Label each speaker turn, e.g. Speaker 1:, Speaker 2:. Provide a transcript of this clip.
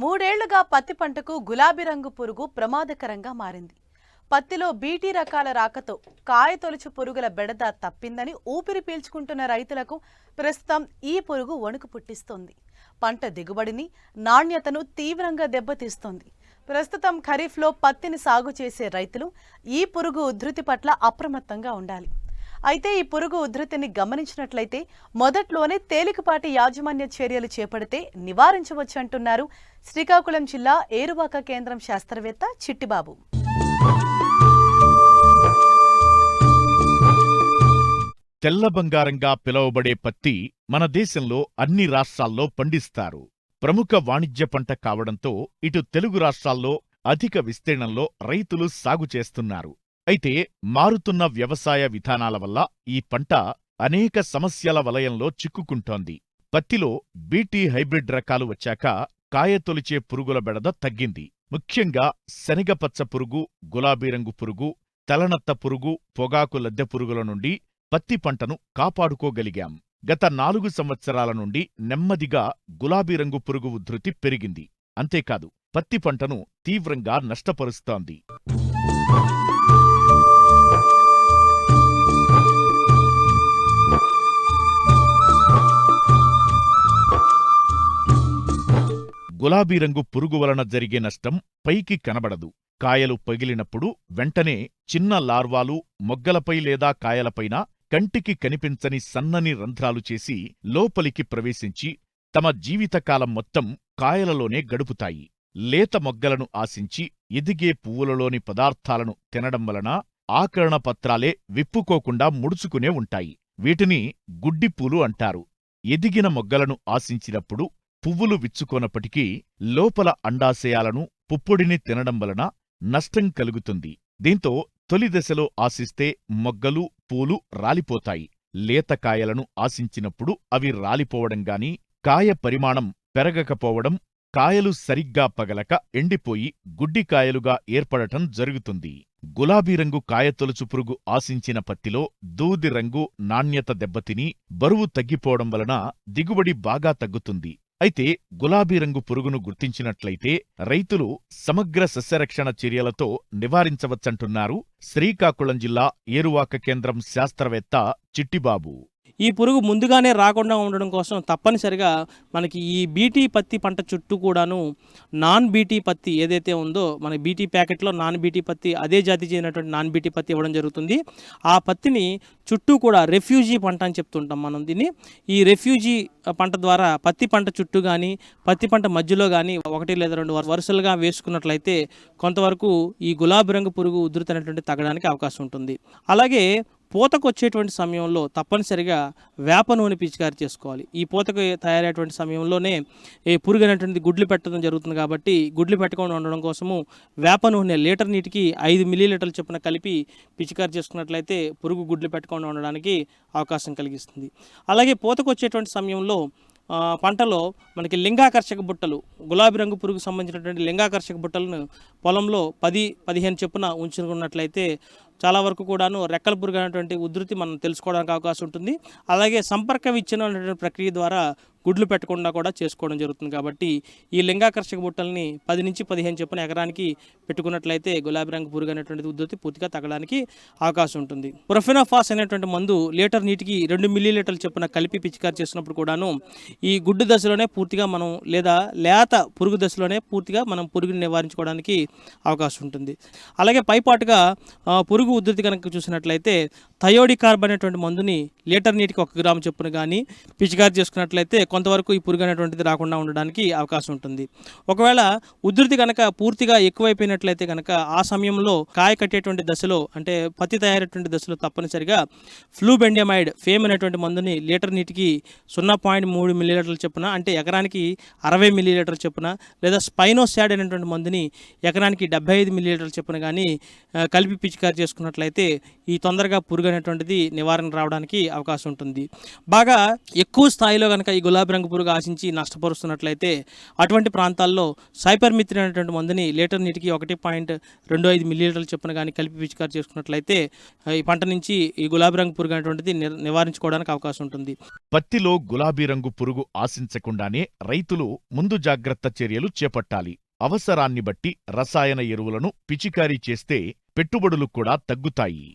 Speaker 1: మూడేళ్ళుగా పత్తి పంటకు గులాబీ రంగు పురుగు ప్రమాదకరంగా మారింది. పత్తిలో బీటీ రకాల రాకతో కాయ తొలుచు పురుగుల బెడద తప్పిందని ఊపిరి పీల్చుకుంటున్న రైతులకు ప్రస్తుతం ఈ పురుగు వణుకు పుట్టిస్తోంది. పంట దిగుబడిని నాణ్యతను తీవ్రంగా దెబ్బతీస్తోంది. ప్రస్తుతం ఖరీఫ్లో పత్తిని సాగు చేసే రైతులు ఈ పురుగు ఉధృతి పట్ల అప్రమత్తంగా ఉండాలి. అయితే ఈ పురుగు ఉధృతిని గమనించినట్లయితే మొదట్లోనే తేలికపాటి యాజమాన్య చర్యలు చేపడితే నివారించవచ్చు అంటున్నారు శ్రీకాకుళం జిల్లా ఏరువాక కేంద్రం శాస్త్రవేత్త చిట్టిబాబు.
Speaker 2: తెల్ల బంగారంగా పిలువబడే పత్తి మన దేశంలో అన్ని రాష్ట్రాల్లో పండిస్తారు. ప్రముఖ వాణిజ్య పంట కావడంతో ఇటు తెలుగు రాష్ట్రాల్లో అధిక విస్తీర్ణంలో రైతులు సాగు చేస్తున్నారు. అయితే మారుతున్న వ్యవసాయ విధానాల వల్ల ఈ పంట అనేక సమస్యల వలయంలో చిక్కుకుంటోంది. పత్తిలో బీటీ హైబ్రిడ్ రకాలు వచ్చాక కాయ తొలిచే పురుగుల బెడద తగ్గింది. ముఖ్యంగా శనగపచ్చ పురుగు గులాబీ రంగు పురుగు తలనత్త పురుగు పొగాకు లద్దె పురుగుల నుండి పత్తి పంటను కాపాడుకోగలిగాం. గత నాలుగు సంవత్సరాల నుండి నెమ్మదిగా గులాబీ రంగు పురుగు ఉధృతి పెరిగింది. అంతేకాదు పత్తి పంటను తీవ్రంగా నష్టపరుస్తోంది. గులాబీ రంగు పురుగు వలన జరిగే నష్టం పైకి కనబడదు. కాయలు పగిలినప్పుడు వెంటనే చిన్న లార్వాలు మొగ్గలపై లేదా కాయలపైన కంటికి కనిపించని సన్నని రంధ్రాలు చేసి లోపలికి ప్రవేశించి తమ జీవితకాలం మొత్తం కాయలలోనే గడుపుతాయి. లేత మొగ్గలను ఆశించి ఎదిగే పువ్వులలోని పదార్థాలను తినడం వలన ఆకరణ పత్రాలే విప్పుకోకుండా ముడుచుకునే ఉంటాయి. వీటిని గుడ్డిపూలు అంటారు. ఎదిగిన మొగ్గలను ఆశించినప్పుడు పువ్వులు విచ్చుకోనప్పటికీ లోపల అండాశయాలను పుప్పొడిని తినడం వలన నష్టం కలుగుతుంది. దీంతో తొలి దశలో ఆశిస్తే మొగ్గలు పూలు రాలిపోతాయి. లేత కాయలను ఆశించినప్పుడు అవి రాలిపోవడం గాని కాయ పరిమాణం పెరగకపోవడం కాయలు సరిగ్గా పగలక ఎండిపోయి గుడ్డికాయలుగా ఏర్పడటం జరుగుతుంది. గులాబీ రంగు కాయతొలుచు పురుగు ఆశించిన పత్తిలో దూది రంగు నాణ్యత దెబ్బతిని బరువు తగ్గిపోవడం వలన దిగుబడి బాగా తగ్గుతుంది. అయితే గులాబీ రంగు పురుగును గుర్తించినట్లయితే రైతులు సమగ్ర సస్యరక్షణ చర్యలతో నివారించవచ్చంటున్నారు శ్రీకాకుళం జిల్లా ఏరువాక కేంద్రం శాస్త్రవేత్త చిట్టిబాబు.
Speaker 3: ఈ పురుగు ముందుగానే రాకుండా ఉండడం కోసం తప్పనిసరిగా మనకి ఈ బీటీ పత్తి పంట చుట్టూ కూడాను నాన్ బీటీ పత్తి ఏదైతే ఉందో మన బీటీ ప్యాకెట్లో నాన్ బీటీ పత్తి అదే జాతి చెందినటువంటి నాన్ బీటీ పత్తి ఇవ్వడం జరుగుతుంది. ఆ పత్తిని చుట్టూ కూడా రెఫ్యూజీ పంట అని చెప్తుంటాం మనం దీన్ని. ఈ రెఫ్యూజీ పంట ద్వారా పత్తి పంట చుట్టూ కానీ పత్తి పంట మధ్యలో కానీ ఒకటి లేదా రెండు వరు- వరుసలుగా వేసుకున్నట్లయితే కొంతవరకు ఈ గులాబీ రంగు పురుగు ఉధృతి తగ్గడానికి అవకాశం ఉంటుంది. అలాగే పూతకు వచ్చేటువంటి సమయంలో తప్పనిసరిగా వేప నూనె పిచికారి చేసుకోవాలి. ఈ పూతకు తయారయ్యేటువంటి సమయంలోనే ఏ పురుగు అనేటువంటిది గుడ్లు పెట్టడం జరుగుతుంది కాబట్టి గుడ్లు పెట్టకుండా ఉండడం కోసము వేప నూనె లీటర్ నీటికి ఐదు మిల్లీలీటర్ల చొప్పున కలిపి పిచికారి చేసుకున్నట్లయితే పురుగు గుడ్లు పెట్టకుండా ఉండడానికి అవకాశం కలిగిస్తుంది. అలాగే పూతకు వచ్చేటువంటి సమయంలో పంటలో మనకి లింగాకర్షక బుట్టలు గులాబీ రంగు పురుగు సంబంధించినటువంటి లింగాకర్షక బుట్టలను పొలంలో పది పదిహేను చొప్పున ఉంచుకున్నట్లయితే చాలా వరకు కూడాను రెక్కల పురుగు అనేటువంటి ఉధృతి మనం తెలుసుకోవడానికి అవకాశం ఉంటుంది. అలాగే సంపర్క విచ్ఛిన్నటువంటి ప్రక్రియ ద్వారా గుడ్లు పెట్టకుండా కూడా చేసుకోవడం జరుగుతుంది కాబట్టి ఈ లింగాకర్షక బుట్టల్ని పది నుంచి పదిహేను చొప్పున ఎకరానికి పెట్టుకున్నట్లయితే గులాబీ రంగు పురుగు అనేటువంటి ఉధృతి పూర్తిగా తగ్గడానికి అవకాశం ఉంటుంది. ప్రొఫెనోఫాస్ అనేటువంటి మందు లీటర్ నీటికి రెండు మిల్లీ లీటర్ల చొప్పున కలిపి పిచికారి చేసినప్పుడు కూడాను ఈ గుడ్డు దశలోనే పూర్తిగా మనం లేదా లేత పురుగు దశలోనే పూర్తిగా మనం పురుగుని నివారించుకోవడానికి అవకాశం ఉంటుంది. అలాగే పైపాటుగా పురుగు పురుగు ఉధృతి కనుక చూసినట్లయితే థయోడి కార్బన్ అనేటువంటి మందుని లీటర్ నీటికి ఒక గ్రాము చొప్పున కానీ పిచికారి చేసుకున్నట్లయితే కొంతవరకు ఈ పురుగు అనేటువంటిది రాకుండా ఉండడానికి అవకాశం ఉంటుంది. ఒకవేళ ఉధృతి కనుక పూర్తిగా ఎక్కువైపోయినట్లయితే కనుక ఆ సమయంలో కాయ కట్టేటువంటి దశలో అంటే పత్తి తయారేటువంటి దశలో తప్పనిసరిగా ఫ్లూబెండమైడ్ ఫేమ్ అనేటువంటి మందుని లీటర్ నీటికి సున్నా పాయింట్ మూడు మిల్లీలీటర్ల చొప్పున అంటే ఎకరానికి అరవై మిల్లీలీటర్ల చొప్పున లేదా స్పైనోసాడ్ అనేటువంటి మందుని ఎకరానికి డెబ్బై ఐదు మిల్లీలీటర్ల చొప్పున కానీ కలిపి పిచికారి చేసుకున్నట్లయితే ఈ తొందరగా పురుగు అనేటువంటిది నివారణ రావడానికి అవకాశం ఉంటుంది. బాగా ఎక్కువ స్థాయిలో కనుక ఈ గులాబీ రంగు పురుగు ఆశించి నష్టపరుస్తున్నట్లయితే అటువంటి ప్రాంతాల్లో సైపర్మిత్రి అనేటువంటి మందుని లీటర్ నీటికి ఒకటి పాయింట్ రెండు ఐదు మిల్లీలీటర్ల చొప్పున కానీ కలిపి పిచికారి చేసుకున్నట్లయితే ఈ పంట నుంచి ఈ గులాబీ రంగు పురుగు అనేటువంటిది నివారించుకోవడానికి అవకాశం ఉంటుంది.
Speaker 2: పత్తిలో గులాబీ రంగు పురుగు ఆశించకుండానే రైతులు ముందు జాగ్రత్త చర్యలు చేపట్టాలి. అవసరాన్ని బట్టి రసాయన ఎరువులను పిచికారీ చేస్తే పెట్టుబడులు కూడా తగ్గుతాయి.